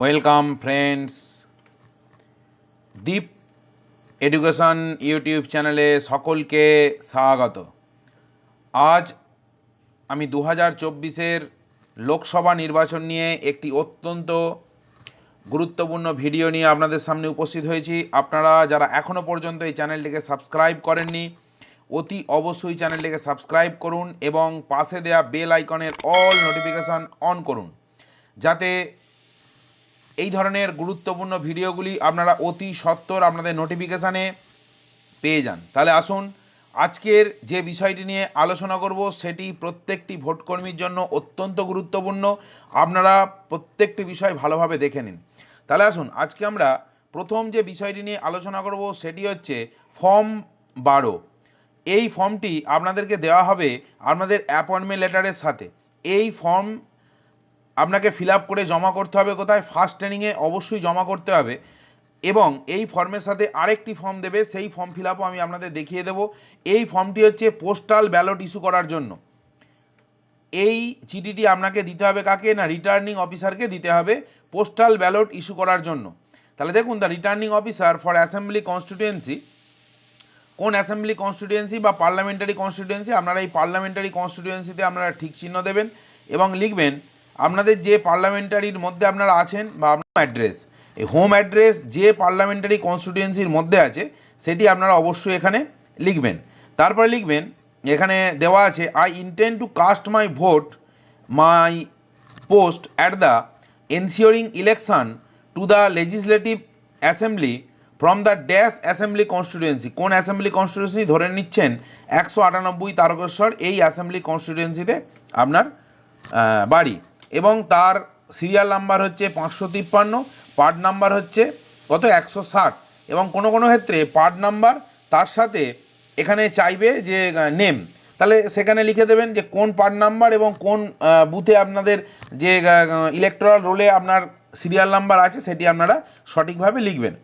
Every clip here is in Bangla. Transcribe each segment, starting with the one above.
Welcome friends Deep education YouTube চ্যানেলে সকলকে স্বাগত। আজ আমি দু হাজার চব্বিশের লোকসভা নির্বাচন নিয়ে একটি অত্যন্ত গুরুত্বপূর্ণ ভিডিও নিয়ে আপনাদের সামনে উপস্থিত হয়েছি। আপনারা যারা এখনও পর্যন্ত এই চ্যানেলটিকে সাবস্ক্রাইব করেননি, অতি অবশ্যই চ্যানেলটিকে সাবস্ক্রাইব করুন এবং পাশে দেওয়া বেল আইকনের অল নোটিফিকেশান অন করুন। যাতে এই ধরনের গুরুত্বপূর্ণ ভিডিওগুলি আপনারা অতি সত্বর আপনাদের নোটিফিকেশানে পেয়ে যান। তাহলে আসুন, আজকের যে বিষয়টি নিয়ে আলোচনা করব, সেটি প্রত্যেকটি ভোটকর্মীর জন্য অত্যন্ত গুরুত্বপূর্ণ। আপনারা প্রত্যেকটি বিষয় ভালোভাবে দেখে নিন। তাহলে আসুন, আজকে আমরা প্রথম যে বিষয়টি নিয়ে আলোচনা করব, সেটি হচ্ছে ফর্ম বারো। এই ফর্মটি আপনাদেরকে দেওয়া হবে আপনাদের অ্যাপয়েন্টমেন্ট লেটারের সাথে। এই ফর্ম আপনাকে ফিল করে জমা করতে হবে কোথায়? ফার্স্ট ট্রেনিংয়ে অবশ্যই জমা করতে হবে। এবং এই ফর্মের সাথে আরেকটি ফর্ম দেবে, সেই ফর্ম ফিল আমি আপনাদের দেখিয়ে দেবো। এই ফর্মটি হচ্ছে পোস্টাল ব্যালট ইস্যু করার জন্য। এই চিঠিটি আপনাকে দিতে হবে কাকে? না রিটার্নিং অফিসারকে দিতে হবে পোস্টাল ব্যালট ইস্যু করার জন্য। তাহলে দেখুন the returning officer for assembly constituency কোন অ্যাসেম্বলি কনস্টিটিউয়েন্সি বা পার্লামেন্টারি কনস্টিটিউয়েন্সি আপনারা এই পার্লামেন্টারি কনস্টিটিউয়েন্সিতে আপনারা ঠিক চিহ্ন দেবেন এবং লিখবেন আপনাদের যে পার্লামেন্টারির মধ্যে আপনারা আছেন বা আপনার অ্যাড্রেস এই হোম অ্যাড্রেস যে পার্লামেন্টারি কনস্টিটিউয়েন্সির মধ্যে আছে, সেটি আপনারা অবশ্যই এখানে লিখবেন। তারপরে লিখবেন, এখানে দেওয়া আছে I intend to cast my vote my post at the ensuing election to the legislative assembly from the dash assembly constituency কোন অ্যাসেম্বলি কনস্টিটিউয়েন্সি ধরে নিচ্ছেন? একশো আটানব্বই তারকেশ্বর, এই অ্যাসেম্বলি কনস্টিটিউয়েন্সিতে আপনার বাড়ি। এবং তার সিরিয়াল নাম্বার হচ্ছে পাঁচশো তিপ্পান্ন পার্ট নাম্বার হচ্ছে কত? একশো ষাট। এবং কোনো কোনো ক্ষেত্রে পার্ট নাম্বার তার সাথে এখানে চাইবে যে নেম তাহলে সেখানে লিখে দেবেন যে কোন পার্ট নাম্বার এবং কোন বুথে আপনাদের যে ইলেকট্রাল রোলে আপনার সিরিয়াল নাম্বার আছে, সেটি আপনারা সঠিকভাবে লিখবেন।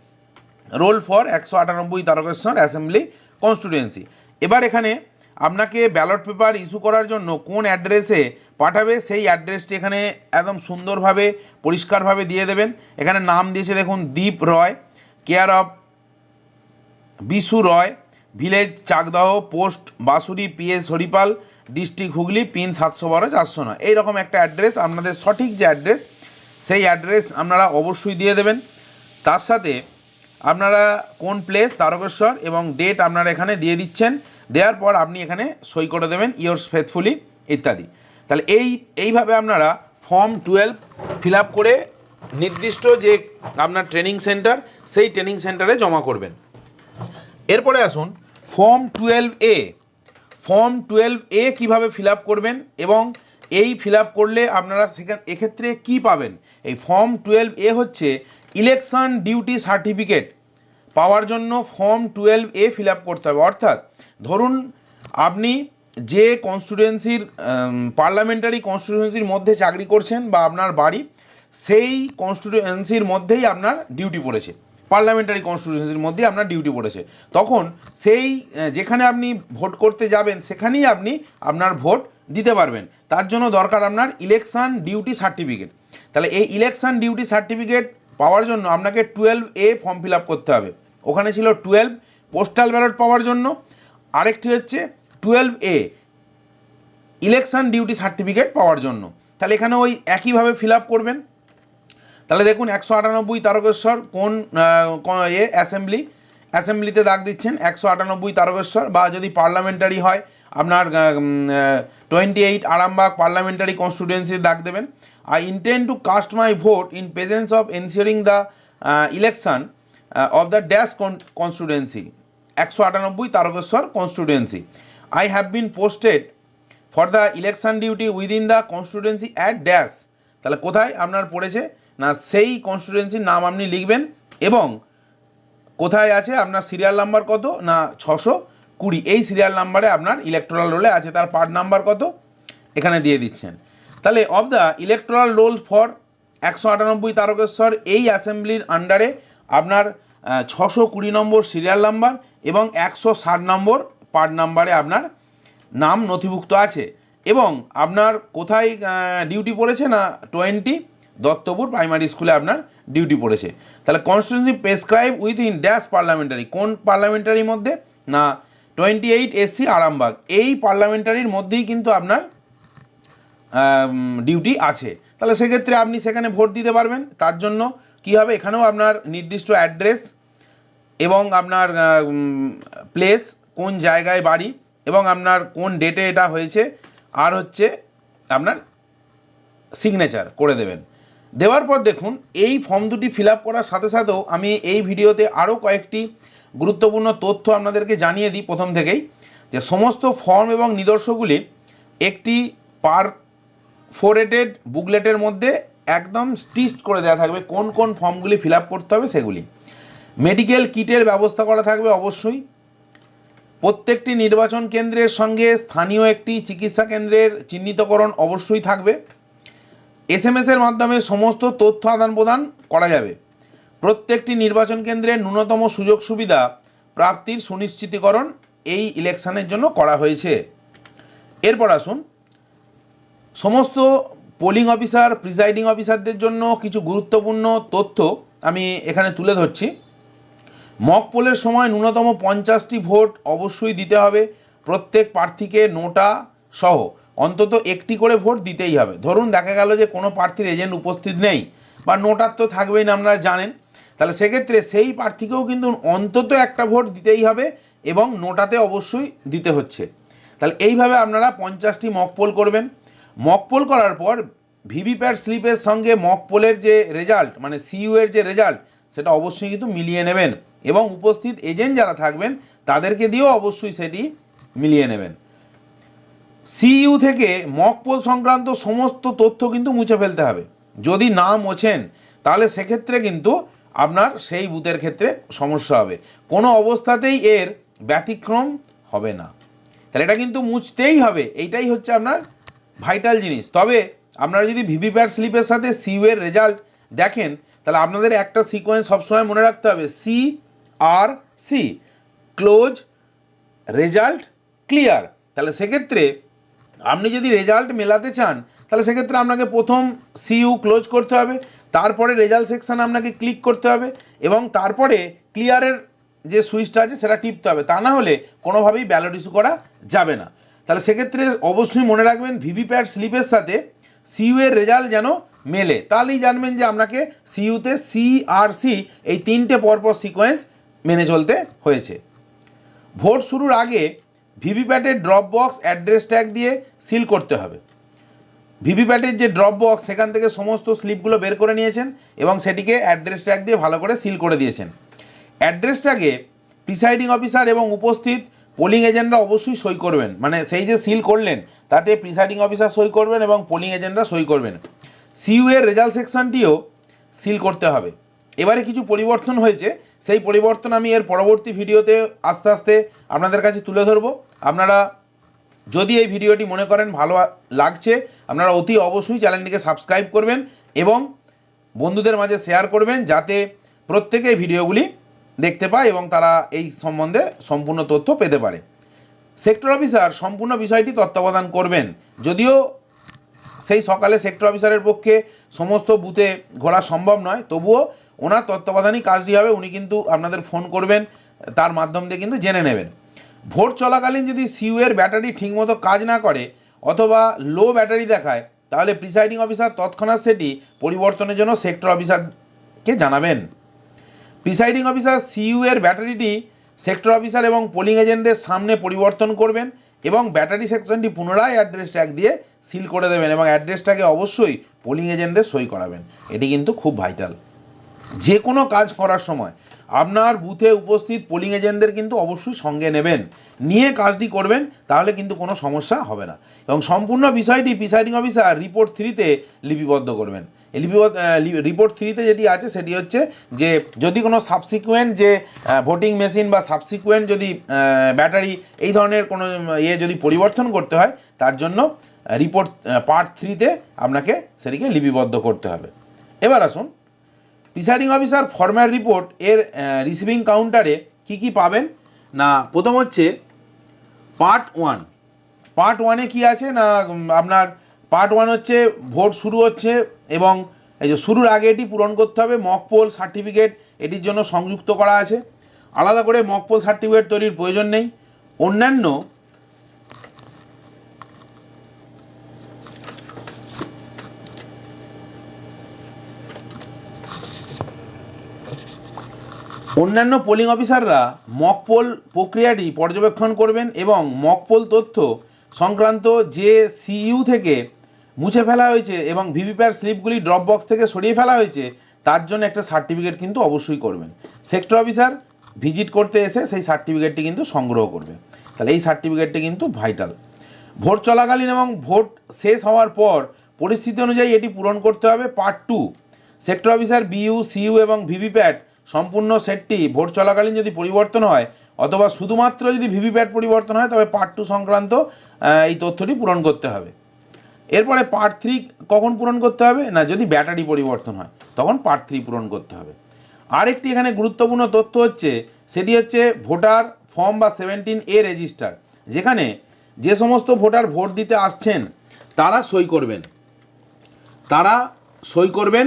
রোল ফর একশো আটানব্বই তারকেশ্বর অ্যাসেম্বলি কনস্টিটুয়েন্সি এবার এখানে আপনাকে ব্যালট পেপার ইস্যু করার জন্য কোন অ্যাড্রেসে পাঠাবে, সেই অ্যাড্রেসটি এখানে একদম সুন্দরভাবে, পরিষ্কারভাবে দিয়ে দেবেন। এখানে নাম দিয়েছে দেখুন, Deep Roy, care of Bishu Roy, village Chakdah, post Basuri PS Haripal, district Hooghly, pin সাতশো বারো, চারশো নয়। এইরকম একটা অ্যাড্রেস, আপনাদের সঠিক যে অ্যাড্রেস, সেই অ্যাড্রেস আপনারা অবশ্যই দিয়ে দেবেন। তার সাথে আপনারা কোন প্লেস, তারকেশ্বর, এবং ডেট আপনারা এখানে দিয়ে দিচ্ছেন। দেওয়ার পর আপনি এখানে সই করে দেবেন ইয়োর্স ফেথফুলি ইত্যাদি। তাহলে এই, এইভাবে আপনারা ফর্ম টুয়েলভ ফিল করে নির্দিষ্ট যে আপনার ট্রেনিং সেন্টার সেই ট্রেনিং সেন্টারে জমা করবেন। এরপরে আসুন form twelve A form twelve A কীভাবে ফিল করবেন এবং এই ফিল করলে আপনারা সেখান, এক্ষেত্রে কি পাবেন? এই ফর্ম টুয়েলভ এ হচ্ছে ইলেকশন ডিউটি সার্টিফিকেট পাওয়ার জন্য ফর্ম টুয়েলভ এ ফিল করতে হবে। অর্থাৎ ধরুন আপনি যে কনস্টিটুয়েন্সির পার্লামেন্টারি কনস্টিটুয়েন্সির মধ্যে চাকরি করছেন বা আপনার বাড়ি, সেই কনস্টিটুয়েন্সির মধ্যেই আপনার ডিউটি পড়েছে। পার্লামেন্টারি কনস্টিটিউন্সির মধ্যে আপনার ডিউটি পড়েছে। তখন সেই যেখানে আপনি ভোট করতে যাবেন, সেখানেই আপনি আপনার ভোট দিতে পারবেন। তার জন্য দরকার আপনার ইলেকশন ডিউটি সার্টিফিকেট তাহলে এই ইলেকশন ডিউটি সার্টিফিকেট পাওয়ার জন্য আপনাকে টুয়েলভ এ ফর্ম ফিল করতে হবে। ওখানে ছিল টুয়েলভ পোস্টাল ব্যালট পাওয়ার জন্য। আরেকটি হচ্ছে twelve A election duty certificate পাওয়ার জন্য। তাহলে এখানে ওই একইভাবে ফিল আপ করবেন। তাহলে দেখুন একশো আটানব্বই তারকেশ্বর কোন এ অ্যাসেম্বলি অ্যাসেম্বলিতে দাগ দিচ্ছেন একশো আটানব্বই তারকেশ্বর বা যদি পার্লামেন্টারি হয়, আপনার twenty eight Arambagh parliamentary constituency দাগ দেবেন। I intend to cast my vote in presence of ensuring the election of the dash constituency একশো আটানব্বই Tarakeswar constituency I have been posted for the election duty within the constituency at dash তাহলে কোথায় আপনার পড়েছে? না, সেই কনস্টিটুয়েন্সির নাম আপনি লিখবেন এবং কোথায় আছে? আপনার সিরিয়াল নাম্বার কত? না, ছশো কুড়ি। এই সিরিয়াল নাম্বারে আপনার ইলেকট্রাল রোলে আছে, তার পার্ট নাম্বার কত? এখানে দিয়ে দিচ্ছেন। তাহলে of the electoral roll for একশো আটানব্বই তারকেশ্বর, এই অ্যাসেম্বলির আন্ডারে আপনার ছশো কুড়ি নম্বর সিরিয়াল নাম্বার এবং একশো ষাট নম্বর পার্ট নাম্বারে আপনার নাম নথিভুক্ত আছে। এবং আপনার কোথায় ডিউটি পড়েছে না টোয়েন্টি দত্তপুর প্রাইমারি স্কুলে আপনার ডিউটি পড়েছে। তাহলে constituency prescribe with in dash parliamentary কোন পার্লামেন্টারির মধ্যে? না টোয়েন্টি এইট এসসি আরামবাগ। এই পার্লামেন্টারির মধ্যেই কিন্তু আপনার ডিউটি আছে। তাহলে সেক্ষেত্রে আপনি সেখানে ভোট দিতে পারবেন। তার জন্য কী হবে? এখানেও আপনার নির্দিষ্ট অ্যাড্রেস এবং আপনার প্লেস কোন জায়গায় বাড়ি এবং আপনার কোন ডেটে এটা হয়েছে, আর হচ্ছে আপনার সিগনেচার করে দেবেন। দেওয়ার পর দেখুন, এই ফর্ম দুটি ফিল করার সাথে সাথেও আমি এই ভিডিওতে আরও কয়েকটি গুরুত্বপূর্ণ তথ্য আপনাদেরকে জানিয়ে দিই প্রথম থেকেই, যে সমস্ত ফর্ম এবং নিদর্শগুলি একটি পার ফোরেটেড বুকলেটের মধ্যে একদম স্টিচ করে দেওয়া থাকবে। কোন কোন ফর্মগুলি ফিল করতে হবে সেগুলি। মেডিকেল কিটের ব্যবস্থা করা থাকবে অবশ্যই। প্রত্যেকটি নির্বাচন কেন্দ্রের সঙ্গে স্থানীয় একটি চিকিৎসা কেন্দ্রের চিহ্নিতকরণ অবশ্যই থাকবে। এস এম এর মাধ্যমে সমস্ত তথ্য আদান প্রদান করা যাবে। প্রত্যেকটি নির্বাচন কেন্দ্রের ন্যূনতম সুযোগ সুবিধা প্রাপ্তির সুনিশ্চিতকরণ এই ইলেকশনের জন্য করা হয়েছে। এরপর আসুন। সমস্ত পোলিং অফিসার প্রিসাইডিং অফিসারদের জন্য কিছু গুরুত্বপূর্ণ তথ্য আমি এখানে তুলে ধরছি। মক পোলের সময় ন্যূনতম পঞ্চাশটি ভোট অবশ্যই দিতে হবে। প্রত্যেক প্রার্থীকে নোটা সহ অন্তত একটি করে ভোট দিতেই হবে। ধরুন দেখা গেল যে কোনো প্রার্থীর এজেন্ট উপস্থিত নেই বা নোটার তো থাকবেই না, আপনারা জানেন। তাহলে সেক্ষেত্রে সেই প্রার্থীকেও কিন্তু অন্তত একটা ভোট দিতেই হবে এবং নোটাতে অবশ্যই দিতে হচ্ছে। তাহলে এইভাবে আপনারা পঞ্চাশটি মক পোল করবেন। মক পোল করার পর ভিভিপ্যাট স্লিপের সঙ্গে মক পোলের যে রেজাল্ট মানে সিইউ এর যে রেজাল্ট, সেটা অবশ্যই কিন্তু মিলিয়ে নেবেন। এবং উপস্থিত এজেন্ট যারা থাকবেন, তাদেরকে দিয়েও অবশ্যই সেটি মিলিয়ে নেবেন। সিইউ থেকে মক পোল সংক্রান্ত সমস্ত তথ্য কিন্তু মুছে ফেলতে হবে। যদি না মোছেন, তাহলে সেক্ষেত্রে কিন্তু আপনার সেই বুথের ক্ষেত্রে সমস্যা হবে। কোনো অবস্থাতেই এর ব্যতিক্রম হবে না। তাহলে এটা কিন্তু মুছতেই হবে। এইটাই হচ্ছে আপনার ভাইটাল জিনিস। তবে আপনারা যদি ভিভিপ্যাট স্লিপের সাথে সিইউ এর রেজাল্ট দেখেন, তাহলে আপনাদের একটা সিকোয়েন্স সবসময় মনে রাখতে হবে। C R C close result clear তাহলে সেক্ষেত্রে আপনি যদি রেজাল্ট মেলাতে চান, তাহলে সেক্ষেত্রে আপনাকে প্রথম সিইউ ক্লোজ করতে হবে, তারপরে রেজাল্ট সেকশানে আপনাকে ক্লিক করতে হবে, এবং তারপরে ক্লিয়ারের যে সুইচটা আছে, সেটা টিপতে হবে। তা না হলে কোনোভাবেই ব্যালট ইস্যু করা যাবে না। তাহলে সেক্ষেত্রে অবশ্যই মনে রাখবেন ভিভিপ্যাট স্লিপের সাথে সিইউ এর রেজাল্ট যেন মেলে। তাহলেই জানবেন যে আপনাকে সিইউতে সি আর সি এই তিনটে পরপর সিকোয়েন্স মেনে চলতে হয়েছে। ভোট শুরুর আগে ভিভিপ্যাটের ড্রপ বক্স অ্যাড্রেস ট্যাগ দিয়ে সিল করতে হবে। ভিভিপ্যাটের যে ড্রপ বক্স সেখান থেকে সমস্ত স্লিপগুলো বের করে নিয়েছেন এবং সেটিকে অ্যাড্রেস ট্যাগ দিয়ে ভালো করে সিল করে দিয়েছেন। অ্যাড্রেস ট্যাগে প্রিসাইডিং অফিসার এবং উপস্থিত পোলিং এজেন্টরা অবশ্যই সই করবেন। মানে সেই যে সিল করলেন, তাতে প্রিসাইডিং অফিসার সই করবেন এবং পোলিং এজেন্টরা সই করবেন। সিইউ এর রেজাল্ট সেকশনটিও সিল করতে হবে। এবারে কিছু পরিবর্তন হয়েছে। সেই পরিবর্তন আমি এর পরবর্তী ভিডিওতে আস্তে আস্তে আপনাদের কাছে তুলে ধরবো। আপনারা যদি এই ভিডিওটি মনে করেন ভালো লাগছে, আপনারা অতি অবশ্যই চ্যানেলটিকে সাবস্ক্রাইব করবেন এবং বন্ধুদের মাঝে শেয়ার করবেন যাতে প্রত্যেকে ভিডিওগুলি দেখতে পায় এবং তারা এই সম্বন্ধে সম্পূর্ণ তথ্য পেতে পারে। সেক্টর অফিসার সম্পূর্ণ বিষয়টি তত্ত্বাবধান করবেন। যদিও সেই সকালে সেক্টর অফিসারের পক্ষে সমস্ত বুথে ঘোরা সম্ভব নয়, তবুও ওনার তত্ত্বাবধানেই কাজটি হবে, উনি কিন্তু আপনাদের ফোন করবেন, তার মাধ্যম দিয়ে কিন্তু জেনে নেবেন। ভোট চলাকালীন যদি সিইউ এর ব্যাটারি ঠিকমতো কাজ না করে অথবা লো ব্যাটারি দেখায়, তাহলে প্রিসাইডিং অফিসার তৎক্ষণাৎ সেটি পরিবর্তনের জন্য সেক্টর অফিসারকে জানাবেন। প্রিসাইডিং অফিসার সিইউ এর ব্যাটারিটি সেক্টর অফিসার এবং পোলিং এজেন্টদের সামনে পরিবর্তন করবেন এবং ব্যাটারি সেকশনটি পুনরায় অ্যাড্রেস ট্যাগ দিয়ে সিল করে দেবেন এবং অ্যাড্রেসটাকে অবশ্যই পোলিং এজেন্টদের সই করাবেন। এটি কিন্তু খুব ভাইটাল যে কোনো কাজ করার সময় আপনার বুথে উপস্থিত পোলিং এজেন্টদের কিন্তু অবশ্যই সঙ্গে নেবেন। নিয়ে কাজটি করবেন, তাহলে কিন্তু কোনো সমস্যা হবে না। এবং সম্পূর্ণ বিষয়টি প্রিসাইডিং অফিসার রিপোর্ট থ্রিতে লিপিবদ্ধ করবেন। লিপিবদ্ধ রিপোর্ট থ্রিতে যেটি আছে সেটি হচ্ছে যে যদি কোনো সাবসিকুয়েন্ট যে ভোটিং মেশিন বা সাবসিকুয়েন্ট যদি ব্যাটারি এই ধরনের কোনো ইয়ে যদি পরিবর্তন করতে হয়, তার জন্য রিপোর্ট পার্ট থ্রিতে আপনাকে সেটিকে লিপিবদ্ধ করতে হবে। এবার আসুন প্রিসাইডিং অফিসার ফরম্যাট রিপোর্ট এর রিসিভিং কাউন্টারে কি কি পাবেন? না, প্রথম হচ্ছে পার্ট ওয়ান পার্ট ওয়ানে কি আছে? না আপনার পার্ট ওয়ান হচ্ছে, ভোট শুরু হচ্ছে এবং এই যে শুরুর আগে এটি পূরণ করতে হবে মক পোল সার্টিফিকেট এটির জন্য সংযুক্ত করা আছে। আলাদা করে মক পোল সার্টিফিকেট তৈরির প্রয়োজন নেই। অন্যান্য অন্যান্য পোলিং অফিসাররা মকপোল প্রক্রিয়াটি পর্যবেক্ষণ করবেন এবং মকপোল তথ্য সংক্রান্ত যে সিইউ থেকে মুছে ফেলা হয়েছে এবং ভিভিপ্যাট স্লিপগুলি ড্রপ বক্স থেকে সরিয়ে ফেলা হয়েছে, তার জন্য একটা সার্টিফিকেট কিন্তু অবশ্যই করবেন। সেক্টর অফিসার ভিজিট করতে এসে সেই সার্টিফিকেটটি কিন্তু সংগ্রহ করবে। তাহলে এই সার্টিফিকেটটি কিন্তু ভাইটাল ভোট চলাকালীন এবং ভোট শেষ হওয়ার পর পরিস্থিতি অনুযায়ী এটি পূরণ করতে হবে part two sector officer BU CU এবং ভিভিপ্যাট সম্পূর্ণ সেটটি ভোট চলাকালীন যদি পরিবর্তন হয়, অথবা শুধুমাত্র যদি ভিভিপ্যাট পরিবর্তন হয়, তবে পার্ট টু সংক্রান্ত এই তথ্যটি পূরণ করতে হবে। এরপরে পার্ট থ্রি কখন পূরণ করতে হবে? না, যদি ব্যাটারি পরিবর্তন হয়, তখন পার্ট থ্রি পূরণ করতে হবে। আরেকটি এখানে গুরুত্বপূর্ণ তথ্য হচ্ছে, সেটি হচ্ছে ভোটার ফর্ম বা সেভেন্টিন এ রেজিস্টার যেখানে যে সমস্ত ভোটার ভোট দিতে আসছেন, তারা সই করবেন। তারা সই করবেন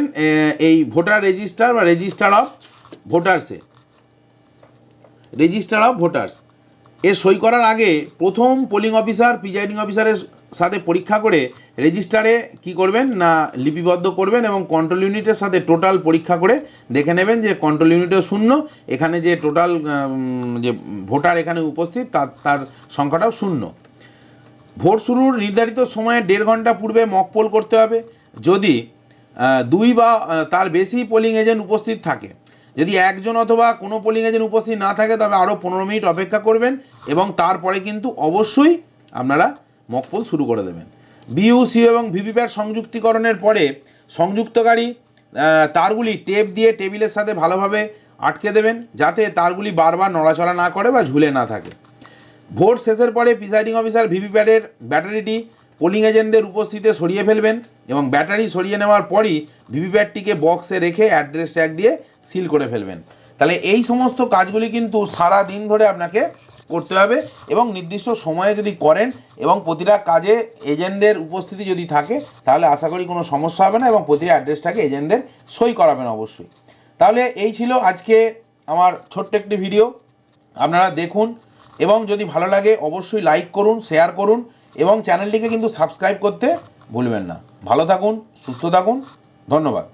এই ভোটার রেজিস্টার বা রেজিস্টার অফ ভোটার্সে রেজিস্টার অফ ভোটার্স এ সই করার আগে প্রথম পোলিং অফিসার প্রিজাইডিং অফিসারের সাথে পরীক্ষা করে রেজিস্টারে কি করবেন না লিপিবদ্ধ করবেন এবং কন্ট্রোল ইউনিটের সাথে টোটাল পরীক্ষা করে দেখে নেবেন যে কন্ট্রোল ইউনিটও শূন্য, এখানে যে টোটাল যে ভোটার এখানে উপস্থিত তার তার সংখ্যাটাও শূন্য। ভোট শুরুর নির্ধারিত সময়ে দেড় ঘণ্টা পূর্বে মক পোল করতে হবে। যদি দুই বা তার বেশি পোলিং এজেন্ট উপস্থিত থাকে, যদি একজন অথবা কোনো পোলিং এজেন্ট উপস্থিত না থাকে, তবে আরও পনেরো মিনিট অপেক্ষা করবেন এবং তারপরে কিন্তু অবশ্যই আপনারা মক পোল শুরু করে দেবেন। বিইউসিও এবং ভিভিপ্যাট সংযুক্তিকরণের পরে সংযুক্তকারী তারগুলি টেপ দিয়ে টেবিলের সাথে ভালোভাবে আটকে দেবেন, যাতে তারগুলি বারবার নড়াচড়া না করে বা ঝুলে না থাকে। ভোট শেষের পরে প্রিসাইডিং অফিসার ভিভিপ্যাটের ব্যাটারিটি পোলিং এজেন্টদের উপস্থিতিতে সরিয়ে ফেলবেন এবং ব্যাটারি সরিয়ে নেওয়ার পরই ভিভিপ্যাটটিকে বক্সে রেখে অ্যাড্রেস ট্যাগ দিয়ে সিল করে ফেলবেন। তাহলে এই সমস্ত কাজগুলি কিন্তু সারা দিন ধরে আপনাকে করতে হবে এবং নির্দিষ্ট সময়ে যদি করেন এবং প্রতিটা কাজে এজেন্টদের উপস্থিতি যদি থাকে, তাহলে আশা করি কোনো সমস্যা হবে না এবং প্রতিটা অ্যাড্রেসটাকে এজেন্টদের সই করাবেন অবশ্যই। তাহলে এই ছিল আজকে আমার ছোট্ট একটি ভিডিও। আপনারা দেখুন এবং যদি ভালো লাগে অবশ্যই লাইক করুন, শেয়ার করুন এবং চ্যানেলটিকে কিন্তু সাবস্ক্রাইব করতে ভুলবেন না। ভালো থাকুন, সুস্থ থাকুন, ধন্যবাদ।